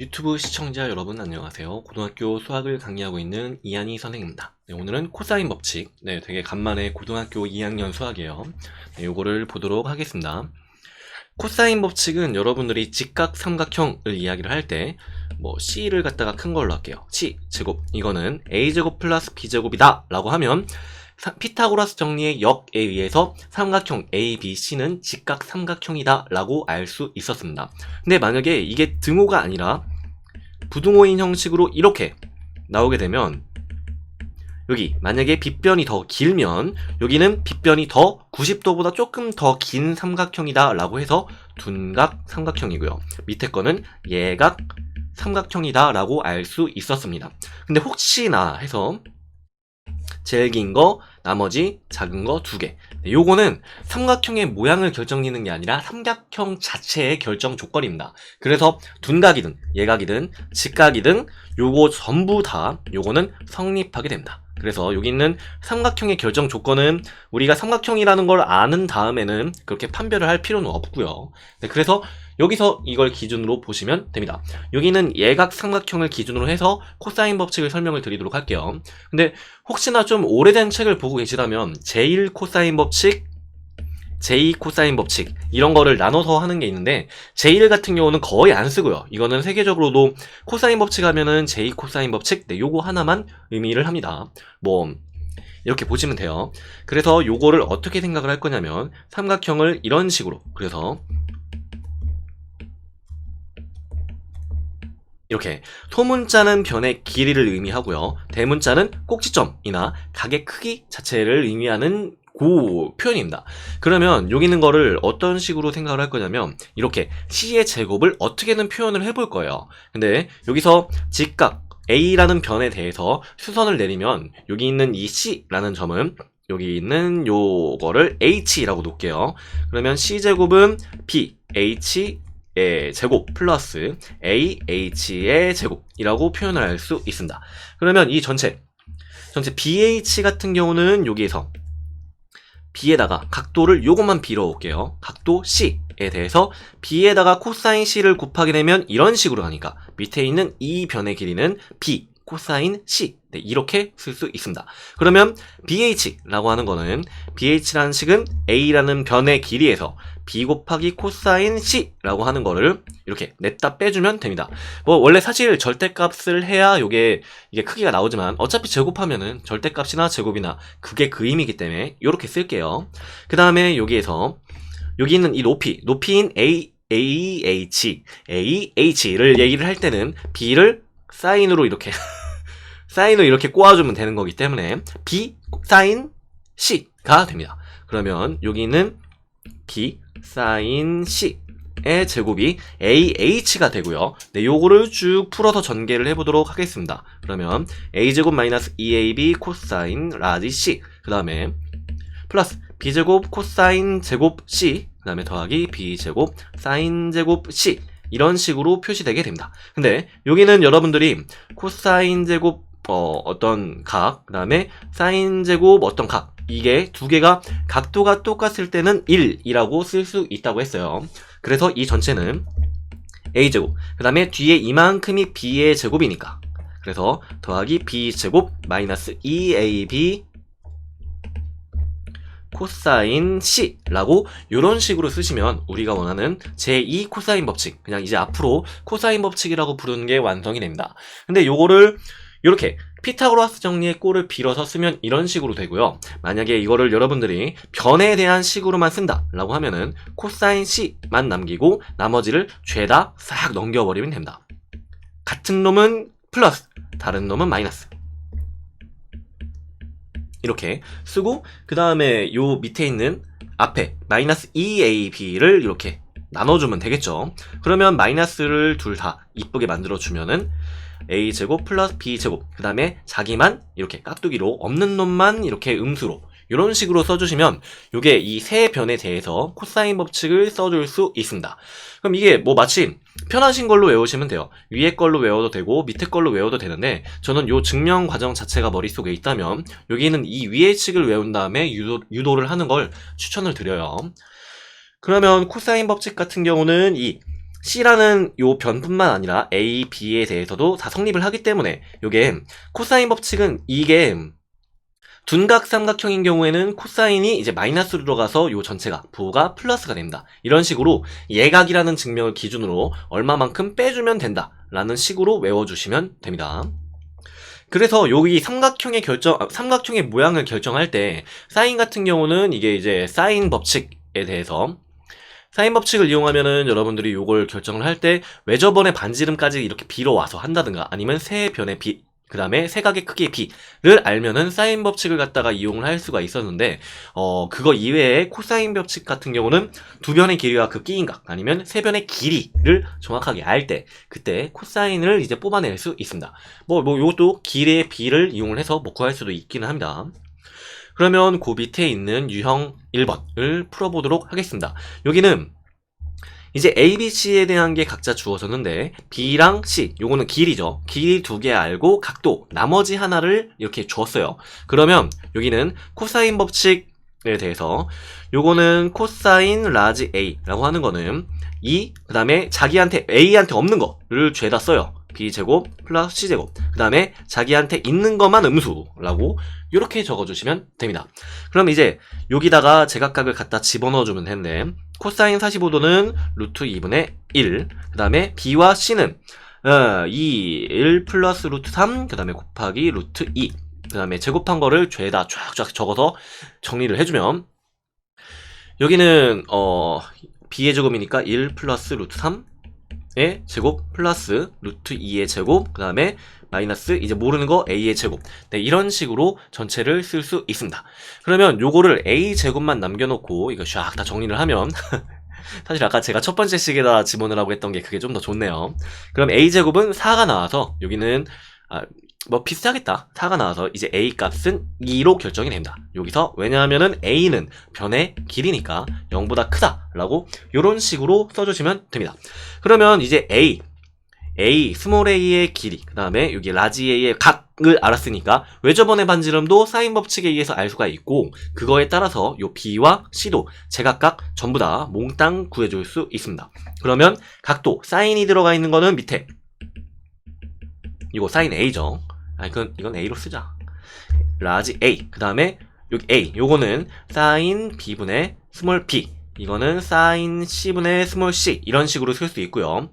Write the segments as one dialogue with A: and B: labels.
A: 유튜브 시청자 여러분 안녕하세요. 고등학교 수학을 강의하고 있는 이한희 선생입니다. 네, 오늘은 코사인 법칙. 네, 되게 간만에 고등학교 2학년 수학이에요. 네, 요거를 보도록 하겠습니다. 코사인 법칙은 여러분들이 직각 삼각형을 이야기를 할 때 뭐 C를 갖다가 큰 걸로 할게요. C 제곱 이거는 A제곱 플러스 B제곱이다 라고 하면 사- 피타고라스 정리의 역에 의해서 삼각형 ABC는 직각 삼각형이다 라고 알 수 있었습니다. 근데 만약에 이게 등호가 아니라 부등호인 형식으로 이렇게 나오게 되면 여기 만약에 빗변이 더 길면 여기는 빗변이 더 90도보다 조금 더 긴 삼각형이다 라고 해서 둔각 삼각형이고요. 밑에 거는 예각 삼각형이다 라고 알 수 있었습니다. 근데 혹시나 해서 제일 긴 거, 나머지 작은 거 두 개. 네, 요거는 삼각형의 모양을 결정짓는 게 아니라 삼각형 자체의 결정 조건입니다. 그래서 둔각이든 예각이든 직각이든 요거 전부 다 요거는 성립하게 됩니다. 그래서 여기 있는 삼각형의 결정 조건은 우리가 삼각형이라는 걸 아는 다음에는 그렇게 판별을 할 필요는 없고요. 네, 그래서 여기서 이걸 기준으로 보시면 됩니다. 여기는 예각 삼각형을 기준으로 해서 코사인 법칙을 설명을 드리도록 할게요. 근데 혹시나 좀 오래된 책을 보고 계시다면 제1 코사인 법칙, 제2 코사인 법칙 이런 거를 나눠서 하는 게 있는데 제1 같은 경우는 거의 안 쓰고요. 이거는 세계적으로도 코사인 법칙 하면은 제2 코사인 법칙 네, 요거 하나만 의미를 합니다. 뭐 이렇게 보시면 돼요. 그래서 요거를 어떻게 생각을 할 거냐면 삼각형을 이런 식으로 그래서 이렇게 소문자는 변의 길이를 의미하고요. 대문자는 꼭지점이나 각의 크기 자체를 의미하는 고 표현입니다. 그러면 여기 있는 거를 어떤 식으로 생각을 할 거냐면 이렇게 C의 제곱을 어떻게든 표현을 해볼 거예요. 근데 여기서 직각 A라는 변에 대해서 수선을 내리면 여기 있는 이 C라는 점은 여기 있는 요거를 H라고 놓을게요. 그러면 C제곱은 B, H, 의 제곱 플러스 AH의 제곱이라고 표현을 할 수 있습니다. 그러면 이 전체, 전체 BH 같은 경우는 여기에서 B에다가 각도를 요것만 빌어 올게요. 각도 C에 대해서 B에다가 코사인 C를 곱하게 되면 이런 식으로 가니까 밑에 있는 이 변의 길이는 B 코사인 C 네, 이렇게 쓸 수 있습니다. 그러면 BH라고 하는 거는 BH라는 식은 A라는 변의 길이에서 B 곱하기 코사인 C라고 하는 거를 이렇게 냈다 빼주면 됩니다. 뭐 원래 사실 절대값을 해야 요게 이게 크기가 나오지만 어차피 제곱하면은 절대값이나 제곱이나 그게 그 의미이기 때문에 이렇게 쓸게요. 그 다음에 여기에서 여기 있는 이 높이 높이인 A AH AH를 얘기를 할 때는 B를 사인으로 이렇게 사인을 이렇게 꼬아주면 되는 거기 때문에 B 사인 C가 됩니다. 그러면 여기 있는 B 사인 C의 제곱이 AH가 되고요. 네, 요거를 쭉 풀어서 전개를 해보도록 하겠습니다. 그러면 A제곱 마이너스 2AB 코사인 라지 C 그 다음에 플러스 B제곱 코사인 제곱 C 그 다음에 더하기 B제곱 사인 제곱 C 이런 식으로 표시되게 됩니다. 근데 여기는 여러분들이 코사인 제곱 어, 어떤 각, 그 다음에 사인 제곱 어떤 각 이게 두 개가 각도가 똑같을 때는 1이라고 쓸 수 있다고 했어요. 그래서 이 전체는 a제곱, 그 다음에 뒤에 이만큼이 b의 제곱이니까. 그래서 더하기 b제곱 마이너스 2ab 코사인 c라고 이런 식으로 쓰시면 우리가 원하는 제2 코사인 법칙, 그냥 이제 앞으로 코사인 법칙이라고 부르는 게 완성이 됩니다. 근데 요거를 이렇게 피타고라스 정리의 꼴을 빌어서 쓰면 이런 식으로 되고요. 만약에 이거를 여러분들이 변에 대한 식으로만 쓴다 라고 하면은 코사인 C만 남기고 나머지를 죄다 싹 넘겨버리면 됩니다. 같은 놈은 플러스, 다른 놈은 마이너스. 이렇게 쓰고 그 다음에 요 밑에 있는 앞에 마이너스 2ab를 이렇게 나눠주면 되겠죠. 그러면 마이너스를 둘 다 이쁘게 만들어주면은 a제곱 플러스 b제곱 그 다음에 자기만 이렇게 깍두기로 없는 놈만 이렇게 음수로 이런 식으로 써주시면 이게 이 세 변에 대해서 코사인 법칙을 써줄 수 있습니다. 그럼 이게 뭐 마치 편하신 걸로 외우시면 돼요. 위에 걸로 외워도 되고 밑에 걸로 외워도 되는데 저는 요 증명 과정 자체가 머릿속에 있다면 여기는 이 위의 식을 외운 다음에 유도, 유도를 하는 걸 추천을 드려요. 그러면 코사인 법칙 같은 경우는 이 C라는 요 변뿐만 아니라 A, B에 대해서도 다 성립을 하기 때문에 요게 코사인 법칙은 이게 둔각 삼각형인 경우에는 코사인이 이제 마이너스로 들어가서 요 전체가 부호가 플러스가 됩니다. 이런 식으로 예각이라는 증명을 기준으로 얼마만큼 빼주면 된다라는 식으로 외워주시면 됩니다. 그래서 여기 삼각형의 결정, 아, 삼각형의 모양을 결정할 때 사인 같은 경우는 이게 이제 사인 법칙에 대해서 사인 법칙을 이용하면은 여러분들이 요걸 결정을 할 때 외저번의 반지름까지 이렇게 B로 와서 한다든가 아니면 세 변의 B 그 다음에 세각의 크기의 B를 알면은 사인 법칙을 갖다가 이용을 할 수가 있었는데 어 그거 이외에 코사인 법칙 같은 경우는 두 변의 길이와 그 끼인각 아니면 세 변의 길이를 정확하게 알 때 그때 코사인을 이제 뽑아낼 수 있습니다. 뭐뭐 요것도 길이의 B를 이용을 해서 뭐 구할 수도 있기는 합니다. 그러면 그 밑에 있는 유형 1번을 풀어보도록 하겠습니다. 여기는 이제 A, B, C에 대한 게 각자 주어졌는데 B랑 C, 요거는 길이죠. 길이 두 개 알고 각도, 나머지 하나를 이렇게 주었어요. 그러면 여기는 코사인 법칙에 대해서 요거는 코사인 라지 A라고 하는 거는 2, 그 다음에 자기한테 A한테 없는 거를 죄다 써요. B제곱 플러스 C제곱. 그 다음에 자기한테 있는 것만 음수라고 이렇게 적어주시면 됩니다. 그럼 이제 여기다가 제각각을 갖다 집어넣어주면 되는데 코사인 45도는 루트 2분의 1. 그 다음에 B와 C는 어, 2, 1 플러스 루트 3. 그 다음에 곱하기 루트 2. 그 다음에 제곱한 거를 죄다 쫙쫙 적어서 정리를 해주면 여기는 어 B의 제곱이니까 1 플러스 루트 3. 의 제곱 플러스 루트 2의 제곱 그 다음에 마이너스 이제 모르는 거 a의 제곱. 네, 이런 식으로 전체를 쓸 수 있습니다. 그러면 요거를 a 제곱만 남겨놓고 이거 샥 다 정리를 하면 사실 아까 제가 첫 번째 식에다 집어넣으라고 했던 게 그게 좀 더 좋네요. 그럼 a 제곱은 4가 나와서 여기는 아, 뭐 비슷하겠다. 4가 나와서 이제 a 값은 2로 결정이 됩니다. 여기서 왜냐하면은 a는 변의 길이니까 0보다 크다라고 이런 식으로 써주시면 됩니다. 그러면 이제 a a 스몰 a의 길이 그 다음에 여기 라지 a의 각을 알았으니까 외저번의 반지름도 사인 법칙에 의해서 알 수가 있고 그거에 따라서 요 b와 c도 제각각 전부 다 몽땅 구해줄 수 있습니다. 그러면 각도 사인이 들어가 있는 거는 밑에. 이거 사인 a죠 아 이건 이건 a로 쓰자. 라지 a. 그 다음에 여기 a. 요거는 사인 b분의 스몰 b. 이거는 사인 c분의 스몰 c. 이런 식으로 쓸 수 있고요.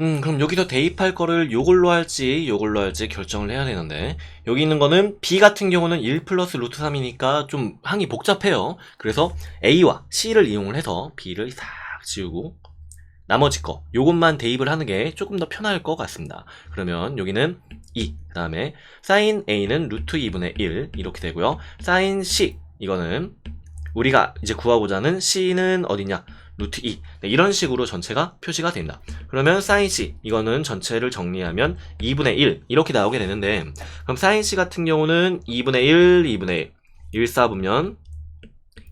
A: 음 그럼 여기서 대입할 거를 요걸로 할지 요걸로 할지 결정을 해야 되는데 여기 있는 거는 b 같은 경우는 1 플러스 루트 3이니까 좀 항이 복잡해요. 그래서 a와 c를 이용을 해서 b를 싹 지우고 나머지 거 요것만 대입을 하는 게 조금 더 편할 것 같습니다. 그러면 여기는 2, 그 다음에 사인 a는 루트 2분의 1 이렇게 되고요. 사인 c 이거는 우리가 이제 구하고자 하는 c는 어디냐? 루트 2 네, 이런 식으로 전체가 표시가 됩니다. 그러면 사인 c 이거는 전체를 정리하면 2분의 1 이렇게 나오게 되는데 그럼 사인 c 같은 경우는 2분의 1, 2분의 1 1사분면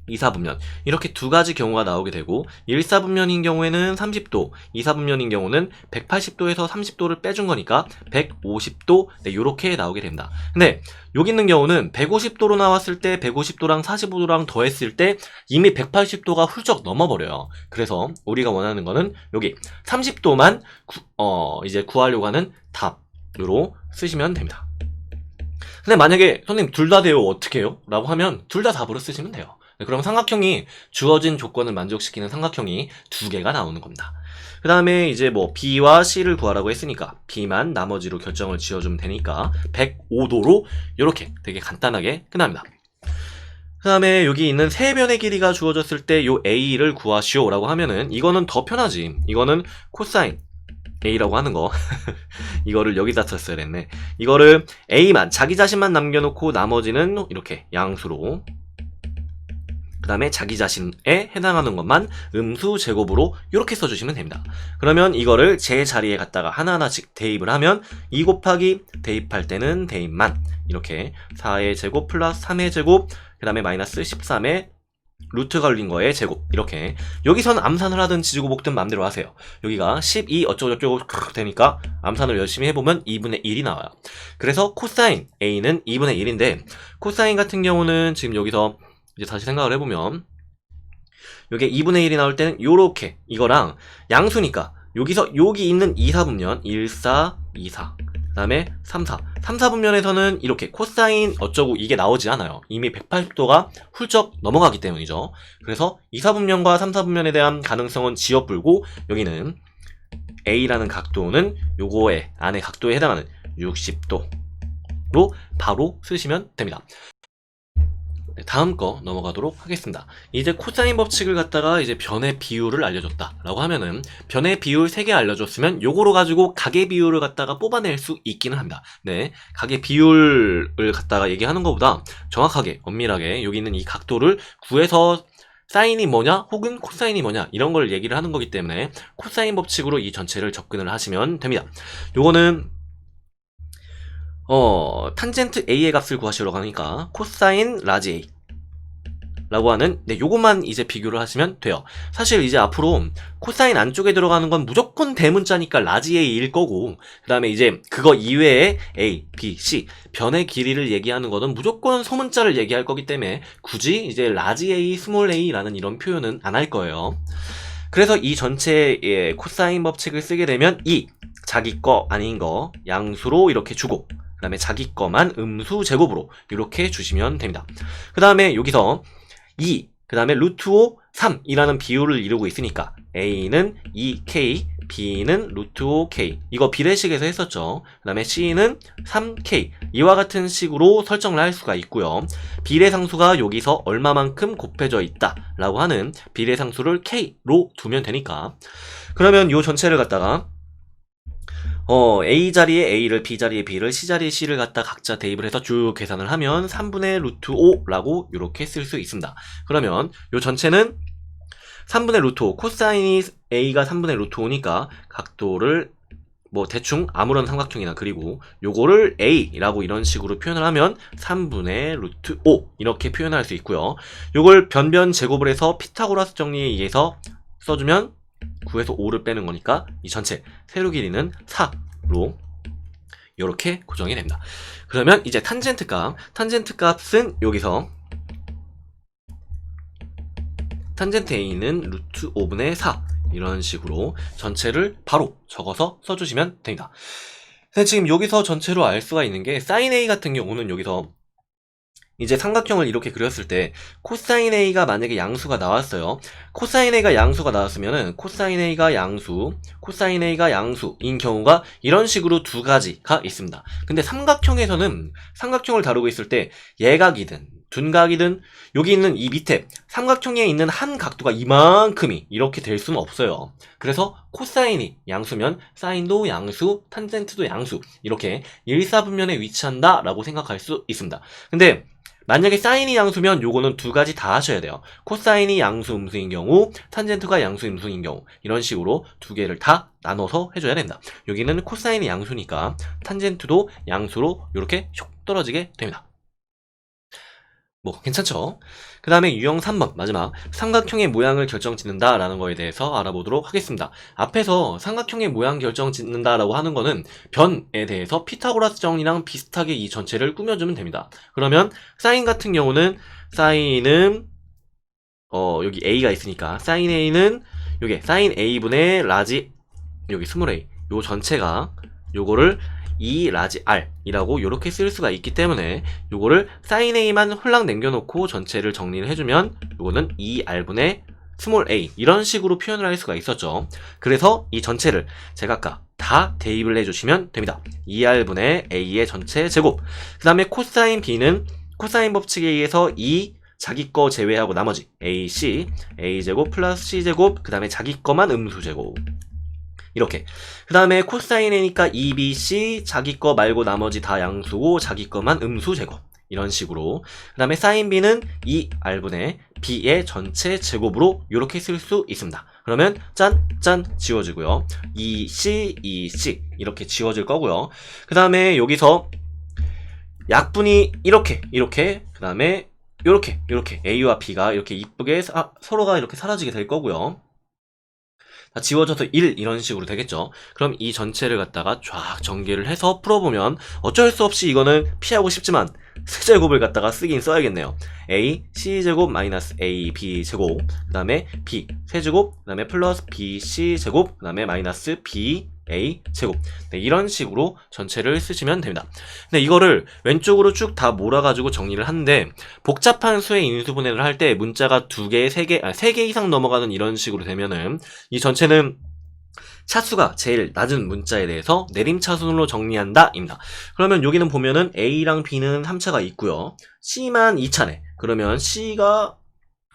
A: 2사분면. 이렇게 두 가지 경우가 나오게 되고 1사분면인 경우에는 30도 2사분면인 경우는 180도에서 30도를 빼준 거니까 150도 네, 이렇게 나오게 됩니다. 근데 여기 있는 경우는 150도로 나왔을 때 150도랑 45도랑 더했을 때 이미 180도가 훌쩍 넘어버려요. 그래서 우리가 원하는 거는 여기 30도만 구, 어, 이제 구하려고 하는 답으로 쓰시면 됩니다. 근데 만약에 선생님 둘 다 돼요 어떻게 해요? 라고 하면 둘 다 답으로 쓰시면 돼요. 네, 그럼 삼각형이 주어진 조건을 만족시키는 삼각형이 두 개가 나오는 겁니다. 그 다음에 이제 뭐 B와 C를 구하라고 했으니까 B만 나머지로 결정을 지어주면 되니까 105도로 이렇게 되게 간단하게 끝납니다. 그 다음에 여기 있는 세 변의 길이가 주어졌을 때 요 A를 구하시오 라고 하면은 이거는 더 편하지. 이거는 코사인 A라고 하는 거 이거를 여기다 썼어야 됐네. 이거를 A만 자기 자신만 남겨놓고 나머지는 이렇게 양수로 그 다음에 자기 자신에 해당하는 것만 음수 제곱으로 이렇게 써주시면 됩니다. 그러면 이거를 제 자리에 갖다가 하나하나씩 대입을 하면 2 곱하기 대입할 때는 대입만 이렇게 4의 제곱 플러스 3의 제곱 그 다음에 마이너스 13의 루트 걸린 거의 제곱 이렇게 여기서는 암산을 하든 지지고 볶든 마음대로 하세요 여기가 12 어쩌고저쩌고 되니까 암산을 열심히 해보면 2분의 1이 나와요 그래서 코사인 A는 2분의 1인데 코사인 같은 경우는 지금 여기서 이제 다시 생각을 해보면 요게 2분의 1이 나올 때는 요렇게 이거랑 양수니까 여기서 여기 있는 2, 4분면 1, 4, 2, 4. 그 다음에 3, 4. 3, 4분면에서는 이렇게 코사인 어쩌고 이게 나오지 않아요. 이미 180도가 훌쩍 넘어가기 때문이죠. 그래서 2, 4분면과 3, 4분면에 대한 가능성은 지워불고 여기는 A라는 각도는 요거의 안에 각도에 해당하는 60도로 바로 쓰시면 됩니다. 네, 다음 거 넘어가도록 하겠습니다. 이제 코사인 법칙을 갖다가 이제 변의 비율을 알려줬다라고 하면은 변의 비율 3개 알려줬으면 요거로 가지고 각의 비율을 갖다가 뽑아낼 수 있기는 합니다. 네. 각의 비율을 갖다가 얘기하는 것보다 정확하게 엄밀하게 여기 있는 이 각도를 구해서 사인이 뭐냐 혹은 코사인이 뭐냐 이런 걸 얘기를 하는 거기 때문에 코사인 법칙으로 이 전체를 접근을 하시면 됩니다. 요거는 어, 탄젠트 A의 값을 구하시려고 하니까 코사인 라지 A 라고 하는 네, 요것만 이제 비교를 하시면 돼요. 사실 이제 앞으로 코사인 안쪽에 들어가는 건 무조건 대문자니까 라지 A일 거고 그 다음에 이제 그거 이외에 A, B, C 변의 길이를 얘기하는 거는 무조건 소문자를 얘기할 거기 때문에 굳이 이제 라지 A, 스몰 A라는 이런 표현은 안 할 거예요. 그래서 이 전체의 코사인 법칙을 쓰게 되면 이 자기 거 아닌 거 양수로 이렇게 주고 그 다음에 자기 거만 음수 제곱으로 이렇게 주시면 됩니다. 그 다음에 여기서 2, 그 다음에 루트 5, 3이라는 비율을 이루고 있으니까 A는 2K, B는 루트 5K 이거 비례식에서 했었죠. 그 다음에 C는 3K 이와 같은 식으로 설정을 할 수가 있고요. 비례상수가 여기서 얼마만큼 곱해져 있다 라고 하는 비례상수를 K로 두면 되니까 그러면 이 전체를 갖다가 어, A 자리에 A를, B 자리에 B를, C 자리에 C를 갖다 각자 대입을 해서 쭉 계산을 하면 3분의 루트 5라고 이렇게 쓸 수 있습니다. 그러면 요 전체는 3분의 루트 5, 코사인이 A가 3분의 루트 5니까 각도를 뭐 대충 아무런 삼각형이나 그리고 요거를 A라고 이런 식으로 표현을 하면 3분의 루트 5 이렇게 표현할 수 있고요. 요걸 변변 제곱을 해서 피타고라스 정리에 의해서 써주면 9에서 5를 빼는 거니까 이 전체 세로 길이는 4로 이렇게 고정이 됩니다. 그러면 이제 탄젠트 값, 탄젠트 값은 여기서 탄젠트 A는 루트 5분의 4 이런 식으로 전체를 바로 적어서 써주시면 됩니다. 지금 여기서 전체로 알 수가 있는 게 사인 A 같은 경우는 여기서 이제 삼각형을 이렇게 그렸을 때 코사인 A가 만약에 양수가 나왔어요. 코사인 A가 양수가 나왔으면은 코사인 A가 양수, 코사인 A가 양수인 경우가 이런 식으로 두 가지가 있습니다. 근데 삼각형에서는 삼각형을 다루고 있을 때 예각이든 둔각이든 여기 있는 이 밑에 삼각형에 있는 한 각도가 이만큼이 이렇게 될 수는 없어요. 그래서 코사인이 양수면 사인도 양수, 탄젠트도 양수 이렇게 일사분면에 위치한다 라고 생각할 수 있습니다. 근데 만약에 사인이 양수면 요거는 두 가지 다 하셔야 돼요. 코사인이 양수 음수인 경우, 탄젠트가 양수 음수인 경우 이런 식으로 두 개를 다 나눠서 해줘야 된다. 여기는 코사인이 양수니까 탄젠트도 양수로 이렇게 슉 떨어지게 됩니다. 뭐 괜찮죠? 그 다음에 유형 3번 마지막 삼각형의 모양을 결정짓는다 라는 거에 대해서 알아보도록 하겠습니다. 앞에서 삼각형의 모양 결정짓는다 라고 하는 거는 변에 대해서 피타고라스 정리랑 비슷하게 이 전체를 꾸며주면 됩니다. 그러면 사인 같은 경우는 사인은 어 여기 a가 있으니까 사인 a는 요게 사인 a분의 라지 여기 스몰 a 요 전체가 요거를 2 라지 r이라고 이렇게 쓸 수가 있기 때문에 요거를 사인 a만 홀랑 남겨놓고 전체를 정리를 해주면 요거는 2r분의 스몰 a 이런 식으로 표현을 할 수가 있었죠. 그래서 이 전체를 아까 다 대입을 해주시면 됩니다. 2r분의 a의 전체 제곱 그 다음에 코사인 b는 코사인 법칙에 의해서 2 자기 거 제외하고 나머지 ac a제곱 플러스 c제곱 그 다음에 자기 거만 음수제곱 이렇게. 그 다음에 코사인 A니까 2BC 자기 거 말고 나머지 다 양수고 자기 거만 음수 제곱. 이런 식으로. 그 다음에 사인 B는 2R분의 B의 전체 제곱으로 이렇게 쓸 수 있습니다. 그러면 짠, 짠 지워지고요. 2C, 2C 이렇게 지워질 거고요. 그 다음에 여기서 약분이 이렇게, 이렇게, 그 다음에 이렇게, 이렇게 A와 B가 이렇게 이쁘게 사- 서로가 이렇게 사라지게 될 거고요. 아, 지워져서 1 이런 식으로 되겠죠. 그럼 이 전체를 갖다가 쫙 전개를 해서 풀어보면 어쩔 수 없이 이거는 피하고 싶지만 세제곱을 갖다가 쓰긴 써야겠네요. a c제곱 마이너스 a b 제곱 그 다음에 b 세제곱 그 다음에 플러스 b c 제곱 그 다음에 마이너스 b a 제곱 네, 이런 식으로 전체를 쓰시면 됩니다. 근데 이거를 왼쪽으로 쭉 다 몰아가지고 정리를 하는데 복잡한 수의 인수분해를 할 때 문자가 두 개, 세 개, 아, 세개 이상 넘어가는 이런 식으로 되면은 이 전체는 차수가 제일 낮은 문자에 대해서 내림차순으로 정리한다 입니다. 그러면 여기는 보면은 A랑 B는 함차가 있고요. C만 2차네. 그러면 C가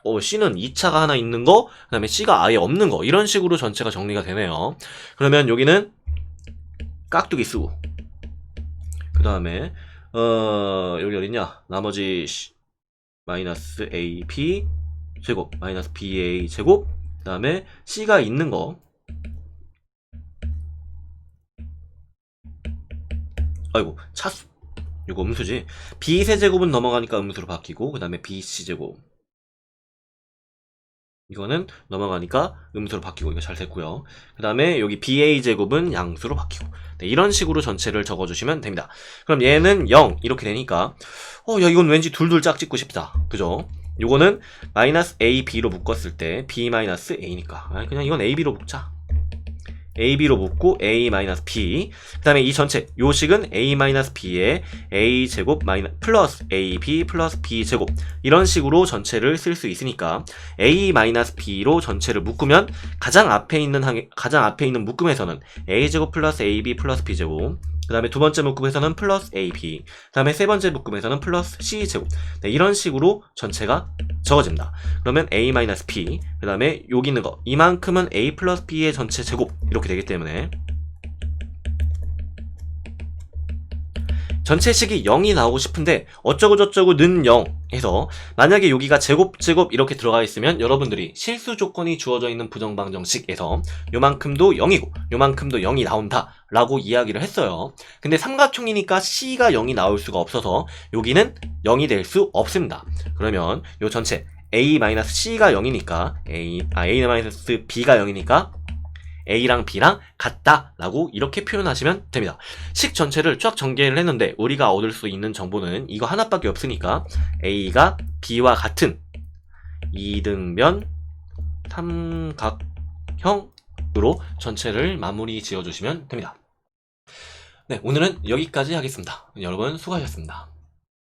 A: 어, C는 2차가 하나 있는 거, 그 다음에 C가 아예 없는 거, 이런 식으로 전체가 정리가 되네요. 그러면 여기는 깍두기 쓰고, 그 다음에, 어, 여기 어딨냐? 나머지 C, 마이너스 AP 제곱, 마이너스 BA 제곱, 그 다음에 C가 있는 거, 아이고, 차수. 이거 음수지. B 세제곱은 넘어가니까 음수로 바뀌고, 그 다음에 BC 제곱. 이거는 넘어가니까 음수로 바뀌고, 이거 잘 됐고요. 그 다음에 여기 BA 제곱은 양수로 바뀌고. 네, 이런 식으로 전체를 적어주시면 됩니다. 그럼 얘는 0, 이렇게 되니까, 어, 야, 이건 왠지 둘둘 짝 찍고 싶다. 그죠? 요거는 마이너스 A, B로 묶었을 때 B 마이너스 A니까. 아, 그냥 이건 A, B로 묶자. AB로 묶고 A-B 그 다음에 이 전체 요식은 A-B에 A제곱 플러스 AB 플러스 B제곱. 이런 식으로 전체를 쓸 수 있으니까 A-B로 전체를 묶으면 가장 앞에 있는 항 가장 앞에 있는 묶음에서는 A제곱 플러스 AB 플러스 B제곱 그 다음에 두 번째 묶음에서는 플러스 AB 그 다음에 세 번째 묶음에서는 플러스 C제곱 네, 이런 식으로 전체가 적어집니다. 그러면 A-P 그 다음에 여기 있는 거 이만큼은 A 플러스 B의 전체 제곱 이렇게 되기 때문에 전체식이 0이 나오고 싶은데 어쩌고 저쩌고 는 0 해서 만약에 여기가 제곱 제곱 이렇게 들어가 있으면 여러분들이 실수 조건이 주어져 있는 부정방정식에서 요만큼도 0이고 요만큼도 0이 나온다 라고 이야기를 했어요. 근데 삼각형이니까 C가 0이 나올 수가 없어서 여기는 0이 될 수 없습니다. 그러면 요 전체 A-C가 0이니까 A, 아, A-B가 0이니까 A랑 B랑 같다라고 이렇게 표현하시면 됩니다. 식 전체를 쫙 전개를 했는데 우리가 얻을 수 있는 정보는 이거 하나밖에 없으니까 A가 B와 같은 이등변 삼각형으로 전체를 마무리 지어주시면 됩니다. 네, 오늘은 여기까지 하겠습니다. 여러분 수고하셨습니다.